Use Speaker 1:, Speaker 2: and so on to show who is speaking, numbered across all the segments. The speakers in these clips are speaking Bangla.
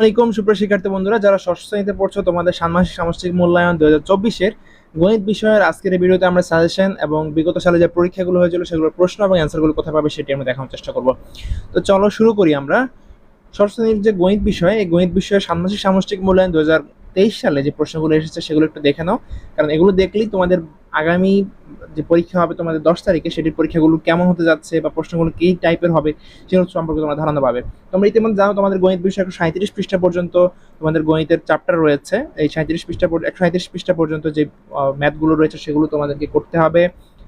Speaker 1: আসসালামাইকুম সুপ্রিয় শিক্ষার্থী বন্ধুরা, যারা ষষ্ঠ শ্রেণীতে পড়ছো, তোমাদের ষান্মাসিক সামষ্টিক মূল্যায়ন দু হাজার চব্বিশের গণিত বিষয়ের আজকের ভিডিওতে আমরা সাজেশন এবং বিগত সালে যে পরীক্ষাগুলো হয়েছিল, সেগুলোর প্রশ্ন এবং অ্যান্সারগুলো কোথায় পাবে সেটি আমরা দেখানোর চেষ্টা করব। তো চলো শুরু করি আমরা। ষষ্ঠ শ্রেণির যে গণিত বিষয়, এই গণিত বিষয়ে ষান্মাসিক সামষ্টিক মূল্যায়ন দু হাজার তেইশ সালে যে প্রশ্নগুলো এসেছে সেগুলো একটু দেখে নাও। কারণ এগুলো দেখলেই তোমাদের আগামী যে পরীক্ষা হবে তোমাদের দশ তারিখে সেটির পরীক্ষাগুলো কেমন হতে যাচ্ছে বা প্রশ্নগুলো কী টাইপের হবে সেগুলো সম্পর্কে তোমরা ধারণা পাবে। তোমরা ইতিমধ্যে জানো তোমাদের গণিত বিষয়ে একশো সাঁত্রিশ পৃষ্ঠা পর্যন্ত তোমাদের গণিতের চ্যাপ্টার রয়েছে। এই সাঁত্রিশ পৃষ্ঠা একশো সাঁত্রিশ পৃষ্ঠা পর্যন্ত যে ম্যাথগুলো রয়েছে সেগুলো তোমাদেরকে করতে হবে।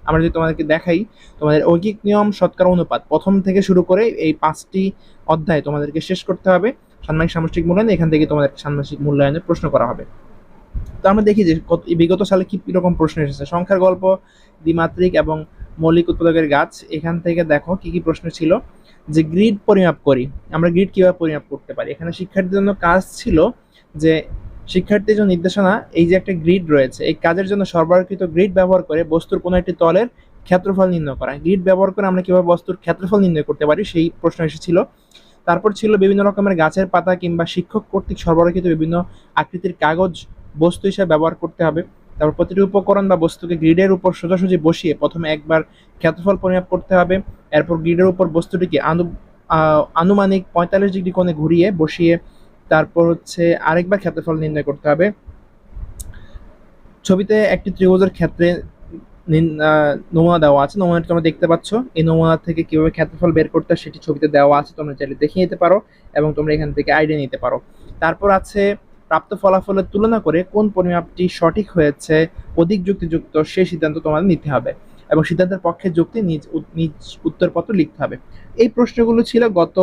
Speaker 1: আমরা যদি তোমাদেরকে দেখাই, তোমাদের ঐকিক নিয়ম, শতকরা অনুপাত। প্রথম থেকে শুরু করে এই পাঁচটি অধ্যায় তোমাদেরকে শেষ করতে হবে। ষান্মাসিক সামষ্টিক মূল্যায়ন, এখান থেকে তোমাদের ষান্মাসিক মূল্যায়নের প্রশ্ন করা হবে। তো আমরা দেখি যে কত- বিগত সালে কি রকম প্রশ্ন এসেছে? সংখ্যার গল্প, দ্বিমাত্রিক এবং মৌলিক উৎপাদকের গাছ, এখান থেকে দেখো কি কি প্রশ্ন ছিল। যে গ্রিড পরিমাপ করি, আমরা গ্রিড কীভাবে পরিমাপ করতে পারি? এখানে শিক্ষার্থীর জন্য কাজ ছিল যে শিক্ষার্থীর জন্য নির্দেশনা, এই যে একটা গ্রিড রয়েছে, এই কাজের জন্য সরবরাহকৃত গ্রিড ব্যবহার করে বস্তুর কোনো একটি তলের ক্ষেত্রফল নির্ণয় করা। গ্রিড ব্যবহার করে আমরা কীভাবে বস্তুর ক্ষেত্রফল নির্ণয় করতে পারি? সেই প্রশ্ন এসেছিল। তারপর ছিল বিভিন্ন রকমের গাছের পাতা কিংবা শিক্ষক কর্তৃক সরবরাহকৃত বিভিন্ন আকৃতির কাগজ, বস্তু হিসেবে ব্যবহার করতে হবে। তারপর প্রতিটি উপকরণ বা বস্তুকে গ্রিডের উপর সোজাসুজি বসিয়ে প্রথমে একবার ক্ষেত্রফল পরিমাপ করতে হবে। এরপর গ্রিডের উপর বস্তুটিকে আনু আনুমানিক পঁয়তাল্লিশ ডিগ্রি কোণে ঘুরিয়ে বসিয়ে তারপর হচ্ছে আরেকবার ক্ষেত্রফল নির্ণয় করতে হবে। ছবিতে একটি ত্রিভুজের ক্ষেত্রে নমুনা দেওয়া আছে। নমুনাটি তোমরা দেখতে পাচ্ছ। এই নমুনা থেকে কীভাবে ক্ষেত্রফল বের করতে সেটি ছবিতে দেওয়া আছে। তোমরা চাইলে দেখে নিতে পারো এবং তোমরা এখান থেকে আইডিয়া নিতে পারো। তারপর আছে প্রাপ্ত ফলাফলের তুলনা করে কোন পরিমাপটি সঠিক হয়েছে, অধিক যুক্তিযুক্ত, সেই সিদ্ধান্ত তোমাদের নিতে হবে এবং সিদ্ধান্তের পক্ষে যুক্তি নিজ নিজ উত্তরপত্র লিখতে হবে। এই প্রশ্নগুলো ছিল গত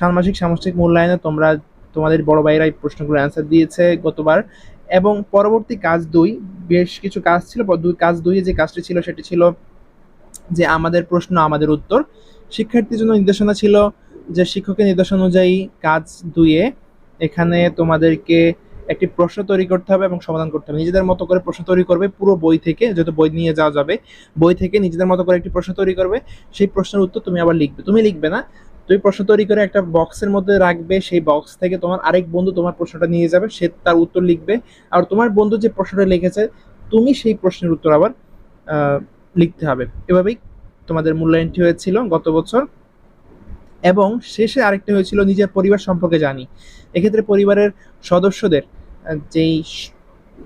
Speaker 1: ষান্মাসিক সামষ্টিক মূল্যায়নে তোমরা, তোমাদের বড় ভাইরা এই প্রশ্নগুলো অ্যান্সার দিয়েছে গতবার। এবং পরবর্তী কাজ দুই, বেশ কিছু কাজ ছিল দুই কাজ দুইয়ে যে কাজটি ছিল সেটি ছিল যে আমাদের প্রশ্ন, আমাদের উত্তর। শিক্ষার্থীর জন্য নির্দেশনা ছিল যে শিক্ষকের নির্দেশনা অনুযায়ী কাজ দুইয়ে এখানে তোমাদেরকে একটি প্রশ্ন তৈরি করতে হবে এবং সমাধান করতে হবে। নিজেদের মতো করে প্রশ্ন তৈরি করবে পুরো বই থেকে, যেহেতু বই নিয়ে যাওয়া যাবে, বই থেকে নিজেদের মতো করে একটি প্রশ্ন তৈরি করবে। সেই প্রশ্নের উত্তর তুমি আবার লিখবে। তুমি লিখবে না তুমি প্রশ্ন তৈরি করে একটা বক্সের মধ্যে রাখবে, সেই বক্স থেকে তোমার আরেক বন্ধু তোমার প্রশ্নটা নিয়ে যাবে, সে তার উত্তর লিখবে। আর তোমার বন্ধু যে প্রশ্নটা লিখেছে, তুমি সেই প্রশ্নের উত্তর আবার লিখতে হবে। এভাবেই তোমাদের মূল্যায়নটি হয়েছিল গত বছর। এবং শেষে আরেকটা হয়েছিল নিজের পরিবার সম্পর্কে জানি। এক্ষেত্রে পরিবারের সদস্যদের যেই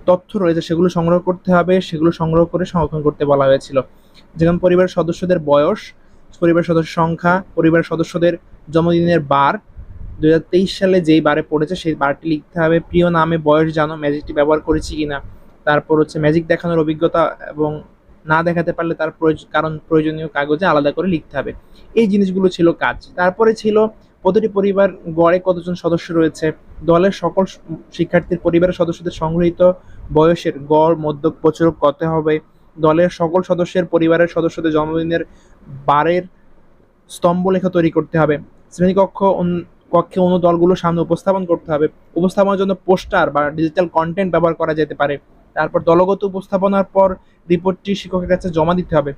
Speaker 1: তথ্য রয়েছে সেগুলো সংগ্রহ করতে হবে, সেগুলো সংগ্রহ করে সংরক্ষণ করতে বলা হয়েছিল। যেমন পরিবারের সদস্যদের বয়স পরিবারের সদস্য সংখ্যা, পরিবারের সদস্যদের জন্মদিনের বার। দুই হাজার তেইশ সালে যেই বারে পড়েছে, সেই বারটি লিখতে হবে, প্রিয় নামে বয়স জানো, ম্যাজিকটি ব্যবহার করেছি কিনা। তারপর হচ্ছে ম্যাজিক দেখানোর অভিজ্ঞতা এবং না দেখাতে পারলে তার কারণ প্রয়োজনীয় কাগজে আলাদা করে লিখতে হবে। এই জিনিসগুলো ছিল কাজ। তারপরে ছিল প্রতিটি পরিবার গড়ে কতজন সদস্য রয়েছে? দলের সকল শিক্ষার্থীর পরিবারের সদস্যদের সংগৃহীত বয়সের গড়, মধ্যক প্রচুরক কত হবে? দলের সকল সদস্যের পরিবারের সদস্যদের জন্মদিনের বারের স্তম্ভলেখা তৈরি করতে হবে। শ্রেণীকক্ষ কক্ষে অন্য দলগুলোর সামনে উপস্থাপন করতে হবে। উপস্থাপনের জন্য পোস্টার বা ডিজিটাল কন্টেন্ট ব্যবহার করা যেতে পারে। তারপর দলগত উপস্থাপনার পর রিপোর্টটি শিক্ষকের কাছে জমা দিতে হবে।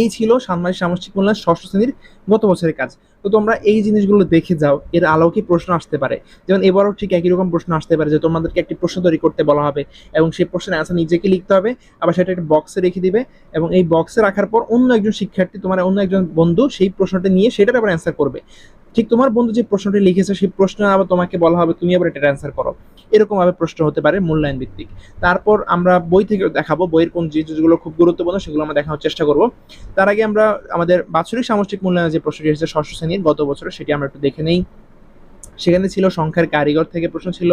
Speaker 1: এই ছিল সাংবাদিক সামষ্টিক মূল্যায়ন ষষ্ঠ শ্রেণির গত বছরের কাজ। তো তোমরা এই জিনিসগুলো দেখে যাও, এর আলোকে প্রশ্ন আসতে পারে। যেমন এবারও ঠিক একই রকম প্রশ্ন আসতে পারে যে তোমাদেরকে একটি প্রশ্ন তৈরি করতে বলা হবে এবং সেই প্রশ্নের অ্যান্সার নিজেকে লিখতে হবে, আবার সেটা একটা বক্সে রেখে দিবে এবং এই বক্সে রাখার পর অন্য একজন শিক্ষার্থী, তোমার অন্য একজন বন্ধু সেই প্রশ্নটা নিয়ে সেটার আবার অ্যান্সার করবে। ঠিক তোমার বন্ধু যে প্রশ্নটি লিখেছে, সেই প্রশ্ন আবার তোমাকে বলা হবে, তুমি আবার এটার অ্যান্সার করো। এরকম ভাবে প্রশ্ন হতে পারে মূল্যায়ন ভিত্তিক তারপর আমরা বই থেকে দেখাবো, বইয়ের কোন জিনিসগুলো খুব গুরুত্বপূর্ণ সেগুলো আমরা দেখানোর চেষ্টা করব। তার আগে আমরা আমাদের বাৎসরিক সামষ্টিক মূল্যায়নের যে প্রশ্নটি এসেছে, ষষ্ঠ শ্রেণির গত বছরে সেটি আমরা একটু দেখে নেই। সেখানে ছিল সংখ্যার কারিগর থেকে প্রশ্ন ছিল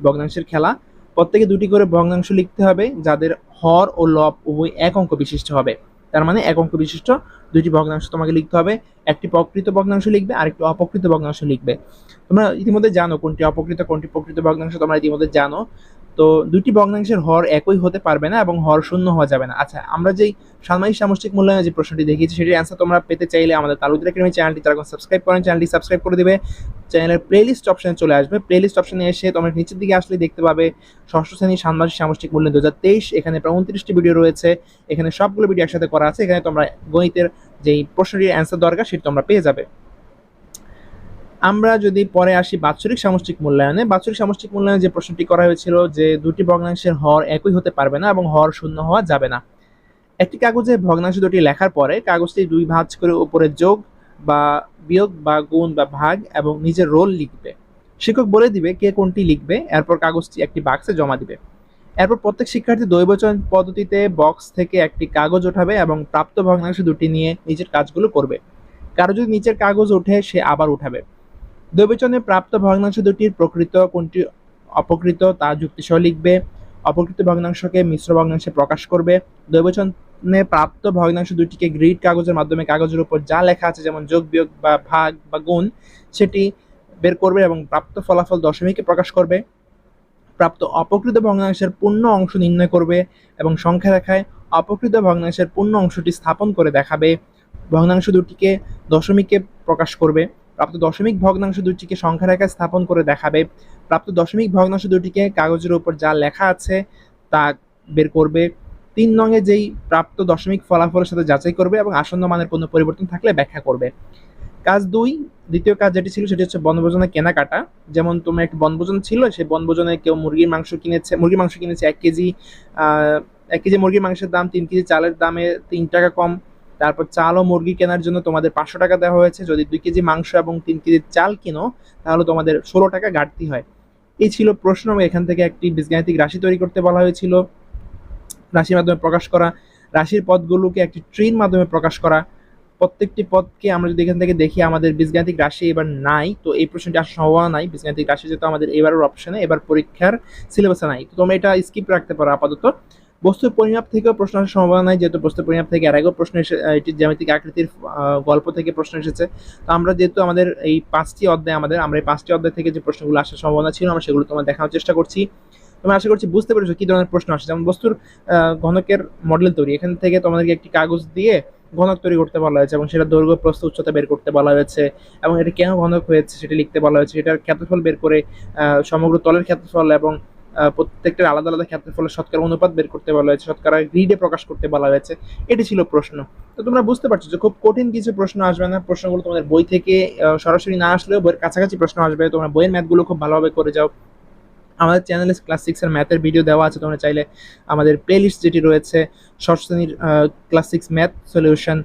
Speaker 1: ভগ্নাংশের খেলা। প্রত্যেকে দুটি করে ভগ্নাংশ লিখতে হবে, যাদের হর ও লব উভয় এক অঙ্ক বিশিষ্ট হবে। তার মানে এক অঙ্ক বিশিষ্ট দুটি ভগ্নাংশ তোমাকে লিখতে হবে। একটি প্রকৃত ভগ্নাংশ লিখবে আর একটি অপকৃত ভগ্নাংশ লিখবে। তোমরা ইতিমধ্যে জানো কোনটি অপকৃত কোনটি প্রকৃত ভগ্নাংশ, তোমরা ইতিমধ্যে জানো। তো দুইটি ভগ্নাংশের হর একই হতে পারবে না এবং হর শূন্য হওয়া যাবে না। আচ্ছা আমরা যেই সাময়িক সামষ্টিক মূল্যায়নের যে প্রশ্নটি দেখিয়েছি, সেটির অ্যান্সার তোমরা পেতে চাইলে আমাদের তালুদের একাডেমি চ্যানেলটি তারা সাবস্ক্রাইব করেন চ্যানেলটি সাবস্ক্রাইব করে দেবে। চ্যানেলের প্লেলিস্ট অপশনে চলে আসবে। প্লেলিস্ট অপশনে এসে তোমরা নিচের দিকে আসলে দেখতে পাবে ষষ্ঠ শ্রেণির সাংবাদিক সামষ্টিক মূল্য দু হাজার তেইশ। এখানে প্রায় উনত্রিশটি ভিডিও রয়েছে। এখানে সবগুলো ভিডিও একসাথে করা আছে। এখানে তোমরা গণিতের যেই প্রশ্নটির অ্যান্সার দরকার, সেটি তোমরা পেয়ে যাবে। আমরা যদি পরে আসি বাৎসরিক সামষ্টিক মূল্যায়নে, বাৎসরিক সামষ্টিক মূল্যায়নে যে প্রশ্নটি করা হয়েছিল যে দুটি ভগ্নাংশের হর একই হতে পারবে না এবং হর শূন্য হওয়া যাবে না। একটি কাগজে ভগ্নাংশ দুটি লেখার পরে কাগজটি দুই ভাঁজ করে উপরে যোগ বা বিয়োগ বা গুণ বা ভাগ এবং নিজের রোল লিখবে। শিক্ষক বলে দিবে কে কোনটি লিখবে, এরপর কাগজটি একটি বাক্সে জমা দিবে। এরপর প্রত্যেক শিক্ষার্থী দৈবচয়ন পদ্ধতিতে বক্স থেকে একটি কাগজ ওঠাবে এবং প্রাপ্ত ভগ্নাংশ দুটি নিয়ে নিজের কাজগুলো করবে। কারও যদি নিচের কাগজ ওঠে, সে আবার উঠাবে। দৈবচনে প্রাপ্ত ভগ্নাংশ দুটির প্রকৃত কোনটি অপকৃত তা যুক্তিসহ লিখবে। অপকৃত ভগ্নাংশকে মিশ্র ভগ্নাংশে প্রকাশ করবে। দৈবচনে প্রাপ্ত ভগ্নাংশ দুটিকে গ্রিড কাগজের মাধ্যমে কাগজের উপর যা লেখা আছে, যেমন যোগ, বিয়োগ বা ভাগ বা গুণ, সেটি বের করবে এবং প্রাপ্ত ফলাফল দশমিকে প্রকাশ করবে। প্রাপ্ত অপকৃত ভগ্নাংশের পূর্ণ অংশ নির্ণয় করবে এবং সংখ্যা রেখায় অপকৃত ভগ্নাংশের পূর্ণ অংশটি স্থাপন করে দেখাবে। ভগ্নাংশ দুটিকে দশমিকে প্রকাশ করবে। প্রাপ্ত দশমিক ভগ্নাংশ দুটিকে সংখ্যা রেখায় স্থাপন করে দেখাবে। প্রাপ্ত দশমিক ভগ্নাংশ দুটিকে কাগজের উপর যা লেখা আছে তা বের করবে। তিন নঙে যেই প্রাপ্ত দশমিক ফলাফলের সাথে যাচাই করবে এবং আসন্ন মানের কোনো পরিবর্তন থাকলে ব্যাখ্যা করবে। কাজ দুই, দ্বিতীয় কাজ যেটি ছিল সেটি হচ্ছে বনভোজনে কেনাকাটা। যেমন তোমার একটি বনভোজন ছিল, সেই বনভোজনে কেউ মুরগির মাংস কিনেছে, মুরগির মাংস কিনেছে এক কেজি এক কেজি মুরগির মাংসের দাম তিন কেজি, চালের দামে তিন টাকা কম তারপর চাল ও মুরগি কেনার জন্য তোমাদের পাঁচশো টাকা দেওয়া হয়েছে। যদি দুই কেজি মাংস এবং তিন কেজি চাল কিনো, তাহলে তোমাদের ষোলো টাকা ঘাটতি হয়। এই ছিল প্রশ্ন এবং এখান থেকে একটি বীজগাণিতিক রাশি তৈরি করতে বলা হয়েছিল। রাশির মাধ্যমে প্রকাশ করা, রাশির পদগুলোকে একটি ট্রির মাধ্যমে প্রকাশ করা। প্রত্যেকটি পদকে আমরা যদি এখান থেকে দেখি, আমাদের বীজগাণিতিক রাশি এবার নাই, তো এই প্রশ্নটি আসার সম্ভাবনা নাই। বীজগাণিতিক রাশি যেহেতু আমাদের এবারের অপশনে এবার পরীক্ষার সিলেবাসে নাই। তো তোমরা এটা স্কিপ রাখতে পারো আপাতত। বস্তুর পরিমাপ থেকেও প্রশ্ন আসার সম্ভাবনা নাই, যেহেতু বস্তুর পরিমাপ থেকে এর আগেও প্রশ্ন এসে এটি জ্যামিতিক আকৃতির গল্প থেকে প্রশ্ন এসেছে। তো আমরা যেহেতু আমাদের এই পাঁচটি অধ্যায় আমাদের, আমরা এই পাঁচটি অধ্যায় থেকে যে প্রশ্নগুলো আসার সম্ভাবনা ছিল, আমরা সেগুলো তোমার দেখানোর চেষ্টা করছি। তোমরা আশা করছি বুঝতে পেরেছ কী ধরনের প্রশ্ন আসে। যেমন বস্তুর ঘনকের মডেল তৈরি। এখান থেকে তোমাদেরকে একটি কাগজ দিয়ে ঘনক তৈরি করতে বলা হয়েছে এবং সেটা দৈর্ঘ্য, প্রস্থ, উচ্চতা বের করতে বলা হয়েছে এবং এটা কেন ঘনক হয়েছে সেটা লিখতে বলা হয়েছে। সেটার ক্ষেত্রফল বের করে সমগ্র তলের ক্ষেত্রফল এবং প্রত্যেকটার আলাদা আলাদা ক্ষেত্রের ফলে শতকরা অনুপাত বের করতে বলা হয়েছে শতকরা গ্রিডে প্রকাশ করতে বলা হয়েছে। এটি ছিল প্রশ্ন। তো তোমরা বুঝতে পারছ যে খুব কঠিন কিছু প্রশ্ন আসবে না, প্রশ্নগুলো তোমাদের বই থেকে সরাসরি না আসলেও বইয়ের কাছাকাছি প্রশ্ন আসবে। তোমরা বইয়ের ম্যাথগুলো খুব ভালোভাবে করে যাও। আমাদের চ্যানেলে ক্লাস সিক্সের ম্যাথের ভিডিও দেওয়া আছে, তোমরা চাইলে আমাদের প্লেলিস্ট যেটি রয়েছে, ষষ্ঠ শ্রেণির class six math solution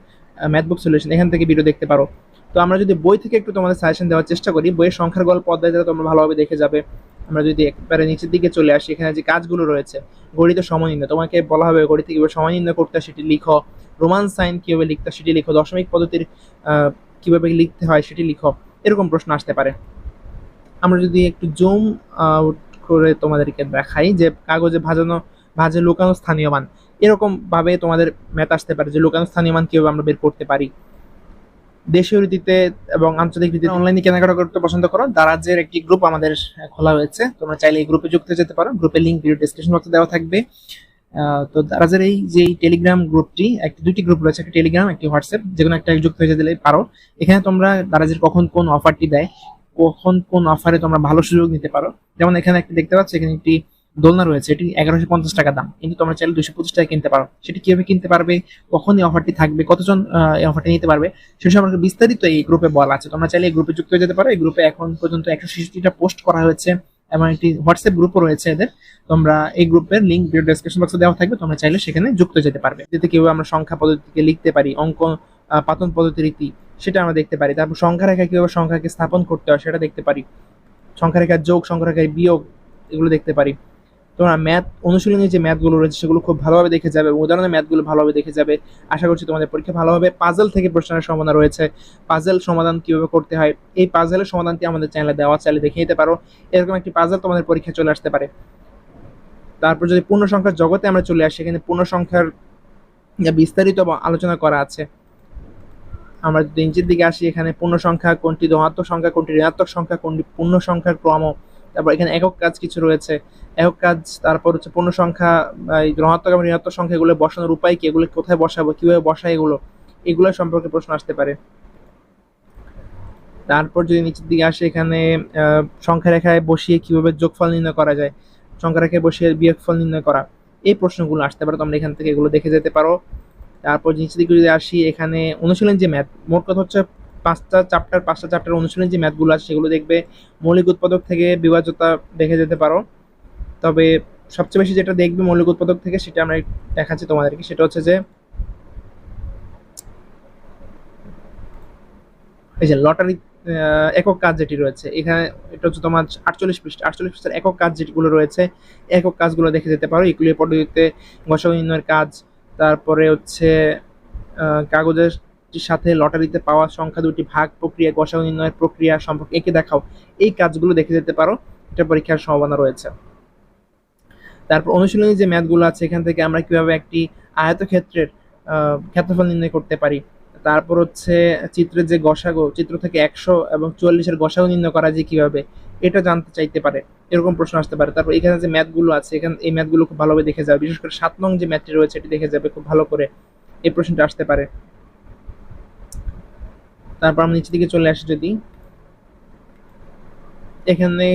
Speaker 1: math book solution এখান থেকে ভিডিও দেখতে পারো। তো আমরা যদি বই থেকে একটু তোমাদের সাজেশন দেওয়ার চেষ্টা করি, বইয়ের সংখ্যার গল্প অধ্যায় তোমরা ভালোভাবে দেখে যাবে। আমরা যদি একবারে নিচের দিকে চলে আসি, এখানে যে কাজগুলো রয়েছে গণিত সময় তোমাকে বলা হবে গড়িতে কীভাবে সময় করতে সেটি লিখো, রোমান সাইন কীভাবে লিখতে সেটি লিখো, দশমিক পদ্ধতির কীভাবে লিখতে হয় সেটি লিখো, এরকম প্রশ্ন আসতে পারে। আমরা যদি একটু জুম আউট করে তোমাদেরকে দেখাই যে কাগজে ভাজানো, ভাজে লুকানো স্থানীয় মান এরকম ভাবে তোমাদের ম্যাথ আসতে পারে যে লুকানো স্থানীয় মান কীভাবে আমরা বের করতে পারি। দেশীয় রীতিতে এবং আঞ্চলিক রীতিতে অনলাইনে কেনাকাটা করতে পছন্দ করো। দারাজের একটি গ্রুপ আমাদের খোলা হয়েছে তোমরা চাইলে এই গ্রুপে যুক্ত যেতে পারো। গ্রুপের লিঙ্ক ভিডিও ডিসক্রিপশন বক্সে দেওয়া থাকবে। তো দারাজের এই যে টেলিগ্রাম গ্রুপটি একটি, দুটি গ্রুপ রয়েছে, একটি টেলিগ্রাম একটি হোয়াটসঅ্যাপ যে কোনো একটা যুক্ত হয়ে যেতে পারো। এখানে তোমরা দারাজের কখন কোন অফারটি দেয়, কখন কোন অফারে তোমরা ভালো সুযোগ নিতে পারো। যেমন এখানে একটি দেখতে পাচ্ছ, এখানে একটি দোলনা রয়েছে, এটি এগারোশো পঞ্চাশ টাকা দাম। কিন্তু তোমরা চাইলে দুশো পঁচিশ টাকা কিনতে পারো। সেটি কীভাবে কিনতে পারবে, কখন এই অফারটি থাকবে, কতজন এই অফারটি নিতে পারবে, সে সম্পর্কে বিস্তারিত এই গ্রুপে বলা আছে। তোমরা চাইলে এই গ্রুপে যুক্ত হয়ে যেতে পারো। এই গ্রুপে এখন পর্যন্ত একশো ছেষট্টিটা পোস্ট করা হয়েছে এবং একটি হোয়াটসঅ্যাপ গ্রুপও রয়েছে এদের। তোমরা এই গ্রুপের লিঙ্ক ভিডিও ডেসক্রিপশন বক্সে দেওয়া থাকবে। তোমরা চাইলে সেখানে যুক্ত যেতে পারবে। যেতে কেউ আমরা সংখ্যা পদ্ধতিকে লিখতে পারি, অঙ্ক পাতন পদ্ধতি রীতি, সেটা আমরা দেখতে পারি। তারপর সংখ্যা রেখা কীভাবে সংখ্যাকে স্থাপন করতে হয়, সেটা দেখতে পারি। সংখ্যা রেখার যোগ সংখ্যা রেখার বিয়োগ, এগুলো দেখতে পারি। তোমরা ম্যাথ অনুশীলনের যে ম্যাথগুলো রয়েছে, সেগুলো খুব ভালোভাবে দেখে যাবে উদাহরণের ম্যাথগুলো ভালোভাবে দেখে যাবে। আশা করছি তোমাদের পরীক্ষা ভালোভাবে পাজেল থেকে প্রশ্নের সম্ভাবনা রয়েছে। পাজেল সমাধান কীভাবে করতে হয়? এই পাজেলের সমাধানটি আমাদের চ্যানেলে দেওয়া চাইলে দেখে নিতে পারো। এরকম একটি পাজেল তোমাদের পরীক্ষা চলে আসতে পারে। তারপর যদি পূর্ণ সংখ্যার জগতে আমরা চলে আসি এখানে পূর্ণ সংখ্যার বিস্তারিত আলোচনা করা আছে, আমরা যদি নিচের দিকে আসি, এখানে পূর্ণ সংখ্যা কোনটি, ধনাত্মক সংখ্যা কোনটি, ঋণাত্মক সংখ্যা কোনটি পূর্ণ সংখ্যার ক্রম তারপর এখানে একক কাজ কিছু রয়েছে। একক কাজ, তারপর হচ্ছে পূর্ণ সংখ্যা ধনাত্মক এবং ঋণাত্মক সংখ্যা এগুলো বসানোর উপায় কি? এগুলো কোথায় বসাবো? কীভাবে বসায় এগুলো? এগুলো সম্পর্কে প্রশ্ন আসতে পারে। তারপর যদি নিচের দিকে আসে, এখানে সংখ্যা রেখায় বসিয়ে কীভাবে যোগফল নির্ণয় করা যায়? সংখ্যা রেখায় বসিয়ে বিয়োগফল নির্ণয় করা। এই প্রশ্নগুলো আসতে পারে, তোমরা এখান থেকে এগুলো দেখে যেতে পারো। তারপর নিচের দিকে যদি আসি, এখানে অনুশীলন যে ম্যাথ মোট কথা হচ্ছে পাঁচটা চ্যাপ্টার পাঁচটা চ্যাপ্টার অনুশীলনী যে ম্যাথগুলো আছে সেগুলো দেখবে মৌলিক উৎপাদক থেকে বিভাজ্যতা দেখে যেতে পারো। তবে সবচেয়ে বেশি যেটা দেখবে মৌলিক উৎপাদক থেকে সেটা আমরা দেখাচ্ছি তোমাদেরকে, সেটা হচ্ছে যে এই যে লটারি একক কাজ যেটি রয়েছে, এখানে এটা হচ্ছে তোমার আটচল্লিশ পৃষ্ঠা, আটচল্লিশ পৃষ্ঠার একক কাজ যেগুলো রয়েছে, একক কাজগুলো দেখে যেতে পারো। এগুলি পদ্ধতিতে গসা নির্ণয়ের কাজ, তারপরে হচ্ছে কাগজের সাথে লটারিতে পাওয়া সংখ্যা দুটি ভাগ প্রক্রিয়া গসা নির্ণয়ের প্রক্রিয়া সম্পর্কে একে দেখাও। এই কাজগুলো দেখে যেতে পারো। এটা পরীক্ষার সম্ভাবনা রয়েছে। তারপর অনুশীলনী যে ম্যাথগুলো আছে, এখান থেকে আমরা কীভাবে একটি আয়তক্ষেত্রের ক্ষেত্রফল নির্ণয় করতে পারি। তারপর হচ্ছে চিত্রের যে গসাগো, চিত্র থেকে একশো এবং চুয়াল্লিশের গসাগো নির্ণয় করা যায় কীভাবে, এটা জানতে চাইতে পারে। এরকম প্রশ্ন আসতে পারে। তারপর এখানে যে ম্যাথগুলো আছে, এখানে, এই ম্যাথগুলো খুব ভালোভাবে দেখে যাবে। বিশেষ করে সাত নং যে ম্যাথটি রয়েছে, এটি দেখে যাবে খুব ভালো করে। এই প্রশ্নটা আসতে পারে। তারপর আমরা নিচের দিকে চলে আসি যদি। এখানে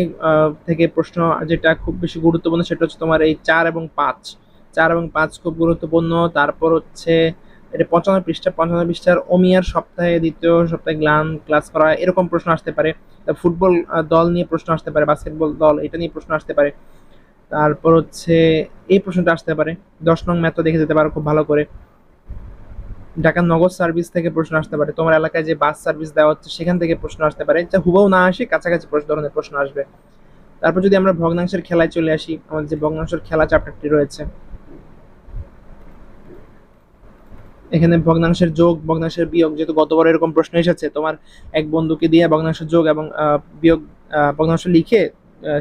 Speaker 1: থেকে প্রশ্ন যেটা খুব বেশি গুরুত্বপূর্ণ সেটা হচ্ছে তোমার এই চার এবং পাঁচ। চার এবং পাঁচ খুব গুরুত্বপূর্ণ। তারপর হচ্ছে এটা পঞ্চান্ন পৃষ্ঠা, পঞ্চান্ন পৃষ্ঠার ওমিয়ার সপ্তাহে দ্বিতীয় সপ্তাহে গ্লান ক্লাস করা, এরকম প্রশ্ন আসতে পারে। ফুটবল দল নিয়ে প্রশ্ন আসতে পারে, বাস্কেটবল দল, এটা নিয়ে প্রশ্ন আসতে পারে। তারপর হচ্ছে এই প্রশ্নটা আসতে পারে। দশ নং ম্যাথ দেখে যেতে পারো খুব ভালো করে। ঢাকা নগদ সার্ভিস থেকে প্রশ্ন আসতে পারে। তোমার এলাকায় যে বাস সার্ভিস দেওয়া হচ্ছে, সেখান থেকে প্রশ্ন আসতে পারে। যা হুবাও না আসে, কাছাকাছি ধরনের প্রশ্ন আসবে। তারপর যদি আমরা ভগ্নাংশের খেলায় চলে আসি, আমাদের যে ভগ্নাংশের খেলা চ্যাপ্টারটি রয়েছে। এখানে ভগ্নাংশের যোগ, ভগ্নাংশের বিয়োগ, যেহেতু গতবার এরকম প্রশ্ন এসেছে, তোমার এক বন্ধুকে দিয়ে ভগ্নাংশের যোগ এবং বিয়োগ ভগ্নাংশ লিখে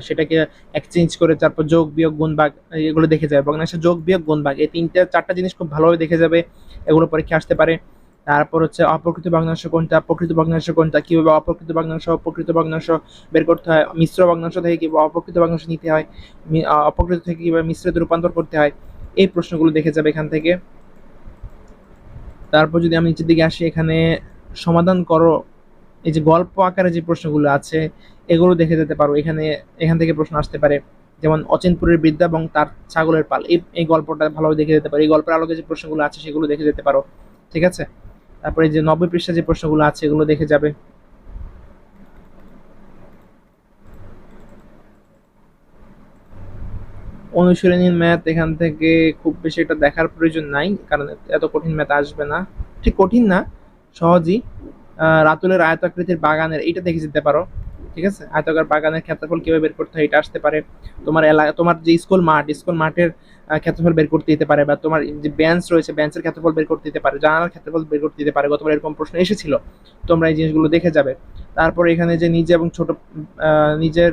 Speaker 1: সেটাকে এক্সচেঞ্জ করে তারপর যোগ, বিয়োগ, গুণ, ভাগ, এগুলো দেখে যাবে। ভগ্নাংশের যোগ, বিয়োগ, গুণ, ভাগ, এই তিনটা, চারটা জিনিস খুব ভালোভাবে দেখে যাবে, এগুলো পরীক্ষা আসতে পারে। তারপর হচ্ছে অপ্রকৃত ভগ্নাংশ কোনটা, প্রকৃত ভগ্নাংশ কোনটা, কীভাবে অপ্রকৃত ভগ্নাংশ, প্রকৃত ভগ্নাংশ বের করতে হয়, মিশ্র ভগ্নাংশ থেকে কীভাবে অপ্রকৃত ভগ্নাংশ নিতে হয় অপ্রকৃত থেকে কীভাবে মিশ্রিত রূপান্তর করতে হয়, এই প্রশ্নগুলো দেখে যাবে এখান থেকে। তারপর যদি আমি নিচের দিকে আসি, এখানে সমাধান করো এই যে গল্প আকারে যে প্রশ্নগুলো আছে, এগুলো দেখে যেতে পারো। এখানে, এখান থেকে প্রশ্ন আসতে পারে, যেমন অচিনপুরের বিদ্যা এবং তার ছাগলের পাল। এই এই গল্পটা ভালোভাবে দেখে যেতে পারো। এই গল্পের আলোকে যে প্রশ্নগুলো আছে, সেগুলো দেখে যেতে পারো। ঠিক আছে? তারপরে যে নব্বই পৃষ্ঠা যে প্রশ্নগুলো আছে, এগুলো দেখে যাবে। অনুশীলনীর ম্যাথ এখান থেকে খুব বেশি এটা দেখার প্রয়োজন নাই, কারণ এত কঠিন ম্যাথ আসবে না। ঠিক কঠিন না, সহজই। রাতুলের আয়তাকৃতির বাগানের, এইটা দেখে যেতে পারো, ঠিক আছে? আয়তাকার বাগানের ক্ষেত্রফল কীভাবে বের করতে হয়, এটা আসতে পারে। তোমার এলাকা তোমার যে স্কুল মাঠ স্কুল মাঠের ক্ষেত্রফল বের করতে দিতে পারে, বা তোমার যে বেঞ্চ রয়েছে বেঞ্চের ক্ষেত্রফল বের করতে দিতে পারে, জানালার ক্ষেত্রফল বের করতে দিতে পারে। গতবার এরকম প্রশ্ন এসেছিল, তোমরা এই জিনিসগুলো দেখে যাবে। তারপরে এখানে যে নিজে এবং ছোট নিজের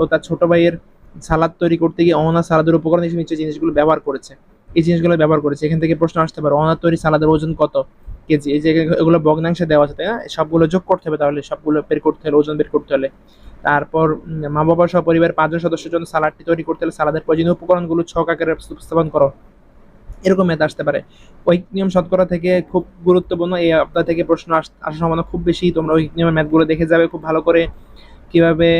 Speaker 1: ও তার ছোট ভাইয়ের সালাদ তৈরি করতে গিয়ে অহনা সালাদের উপকরণ নিচে জিনিসগুলো ব্যবহার করেছে। এই জিনিসগুলো ব্যবহার করেছে। এখান থেকে প্রশ্ন আসতে পারে অহনা তৈরি সালাদের ওজন কত? কেজি, এই যে এগুলো ভগ্নাংশে দেওয়া আছে, তাই না? সবগুলো যোগ করতে হবে তাহলে, সবগুলো বের করতে হলে, ওজন বের করতে হলে। তারপর মা বাবা সহ পরিবার পাঁচজন সদস্যের জন্য সালাডটি তৈরি করতে হলে সালাদের প্রয়োজনীয় উপকরণগুলো ছক আকারে উপস্থাপন করো। এরকম মেয়াদ আসতে পারে। ঐক নিয়ম শতকরা থেকে খুব গুরুত্বপূর্ণ, এই আপনার থেকে প্রশ্ন আসার সম্ভাবনা খুব বেশি। তোমরা ঐক নিয়মের ম্যাথগুলো দেখে যাবে খুব ভালো করে। কীভাবে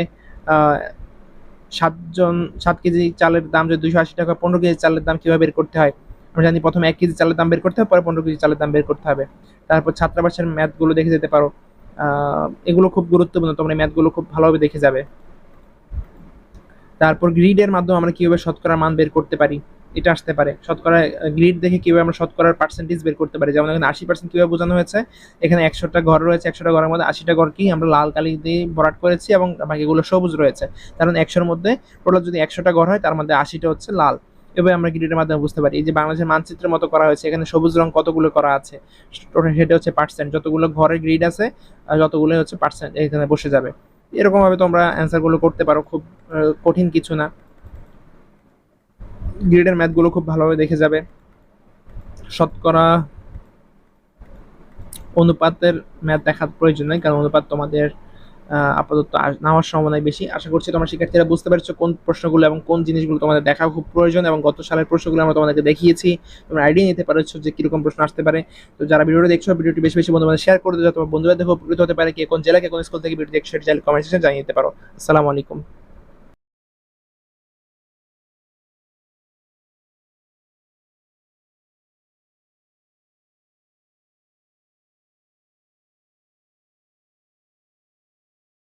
Speaker 1: সাতজন, সাত কেজি চালের দাম যদি দুশো আশি টাকা, পনেরো কেজি চালের দাম কীভাবে বের করতে হয়? আমরা জানি প্রথমে এক কেজি চালের দাম বের করতে হবে, পরে পনেরো কেজি চালের দাম বের করতে হবে। তারপর ছাত্রাবাসের ম্যাথগুলো দেখে যেতে পারো। এগুলো খুব গুরুত্বপূর্ণ, তোমরা ম্যাথগুলো খুব ভালোভাবে দেখে যাবে। তারপর গ্রিডের মাধ্যমে আমরা কীভাবে শতকরা মান বের করতে পারি, এটা আসতে পারে। শতকরা গ্রিড দেখে কীভাবে আমরা শতকরার পার্সেন্টেজ বের করতে পারি, যেমন এখানে আশি পার্সেন্ট কীভাবে বোঝানো হয়েছে, এখানে একশোটা ঘর রয়েছে, একশোটা ঘরের মধ্যে আশিটা ঘরকেই আমরা লাল কালি দিয়ে ভরাট করেছি এবং বাকিগুলো সবুজ রয়েছে। কারণ একশোর মধ্যে টোটাল যদি একশোটা ঘর হয়, তার মধ্যে আশিটা হচ্ছে লাল। এভাবে আমরা গ্রিডের মাধ্যমে বুঝতে পারি। এই যে বাংলাদেশের মানচিত্রের মতো করা হয়েছে, এখানে সবুজ রং কতগুলো করা আছে, সেটা হচ্ছে পার্সেন্ট যতগুলো ঘরের গ্রিড আছে যতগুলো হচ্ছে পার্সেন্ট এখানে বসে যাবে। এরকমভাবে তোমরা অ্যান্সারগুলো করতে পারো, খুব কঠিন কিছু না। গ্রিডের ম্যাথগুলো খুব ভালোভাবে দেখে যাবে। শতকরা অনুপাতের ম্যাথ দেখার প্রয়োজন নেই, কারণ অনুপাত তোমাদের আপাতত নেওয়ার সম্ভাবনাই বেশি। আশা করছি তোমার শিক্ষার্থীরা বুঝতে পারছ কোন প্রশ্নগুলো এবং কোন জিনিসগুলো তোমাদের দেখা খুব প্রয়োজন এবং গত সালের প্রশ্নগুলো আমরা তোমাদেরকে দেখিয়েছি। তোমরা আইডিয়া নিতে পারছ যে কীরকম প্রশ্ন আসতে পারে। তো যারা ভিডিওটা দেখছ, ভিডিওটি বেশি বেশি বন্ধু শেয়ার করে দেওয়া তোমার বন্ধুরা দেখো উপকৃত হতে পারে, কে কোন জেলাকে কোন স্কুল থেকে ভিডিও দেখছ, সেটা জানিয়ে দিতে পারো। আসসালামু আলাইকুম।